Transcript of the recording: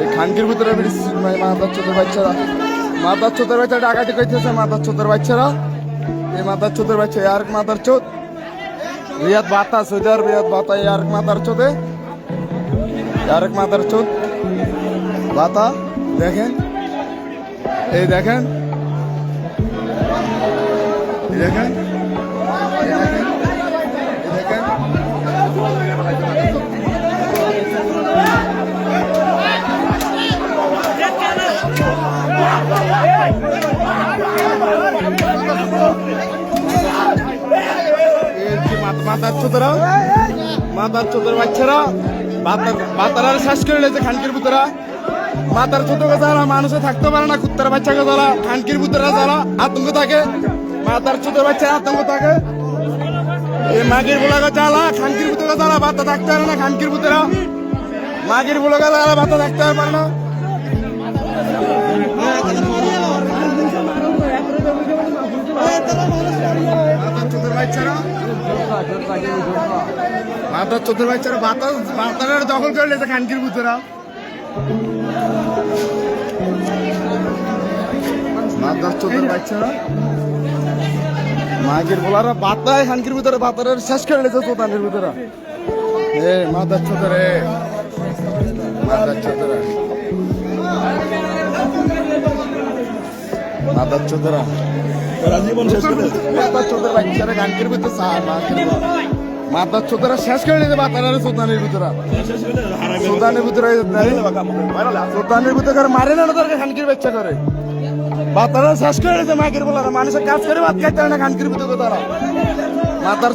এই খানকির ভিতরে মাথার চোদ্দের বাচ্চারা। মাথার চোদ্দের বাচ্চা ডাকাতি করতেছে মাথার চোদ্দের বাচ্চারা। এই মাথার চোদ্দের বাচ্চা আর মাথার চোদ। রিয়াদ বাতা সৌদি আরব রিয়াদ বাতা আর মাথার চোদে। আর মাথার চোদ। বাতা, দেখেন। এই দেখেন। দেখেন। মাথার চোদরা মাথার চোদর বাচ্চারা বাতার বাতার শেষ করে লেছে খানকির পুতরা মাথার ছোট যারা মানুষে থাকতে পারে না, কুত্তার বাচ্চাকে যারা খানকির পুতরা যারা আতঙ্ক থাকে। মাথার ছোট বাচ্চা আতঙ্ক থাকে। এই মাগির বুলাগা জ্বালা খানকির পুতরা যারা বাতা থাকতে পারে না, খানকির পুতরা মাগির বুলাগা যারা বাতা থাকতে পারে না। বাচ্চারা। মাথার চোদ্দের বাচ্চারা, বাতাস বাতারের দখল করে লেছে খানকির পুতরা। মাদার চোদ্দের বাচ্চারা। মাগের বলারা বাতায় খানকির ভিতরে বাতারের শেষ করে লেছে তোতানের ভিতরে এ মাদার চোদ্দরে মাদার চোদ্দরা চোদ্দরা মাদার চোদ্দের বাচ্চারা শেষ করে লেছে বাতারের সুলতানের ভিতরে সুলতানের ভিতরে সুলতানের ভিতরে মারে না তার খানকির বাচ্চা করে বাতারা শেষ করে দিয়েছে মাইকের বলারা মানুষের কাজ করে ভাত খাইতে না খানকির ভিতরে তারা মাতার